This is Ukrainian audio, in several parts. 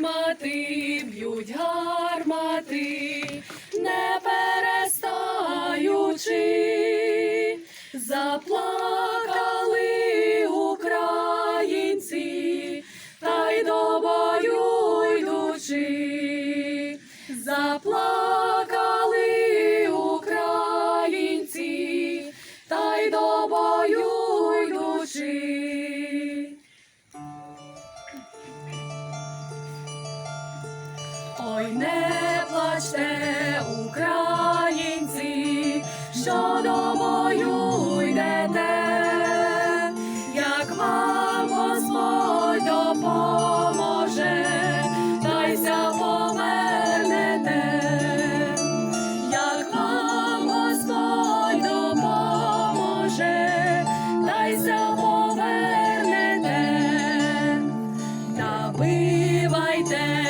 гармати, б'ють гармати, не перестаючи, заплакали Не плачте, українці, що до бою йдете, як вам Господь допоможе, та й ся повернете, як вам Господь допоможе, та й ся повернете. Набивайте, хлопці,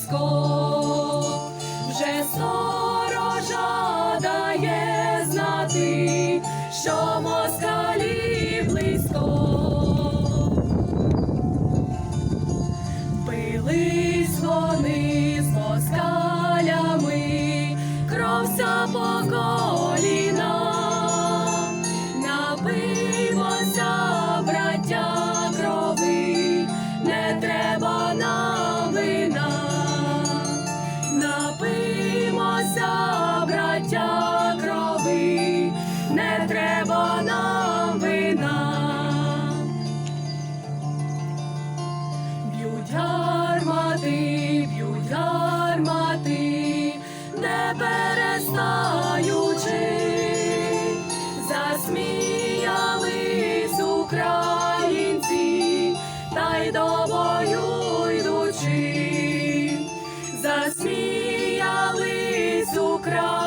близько, вже сторожа дає знати, що москалі близько. Бились вони з москалями, кровся по 그럼.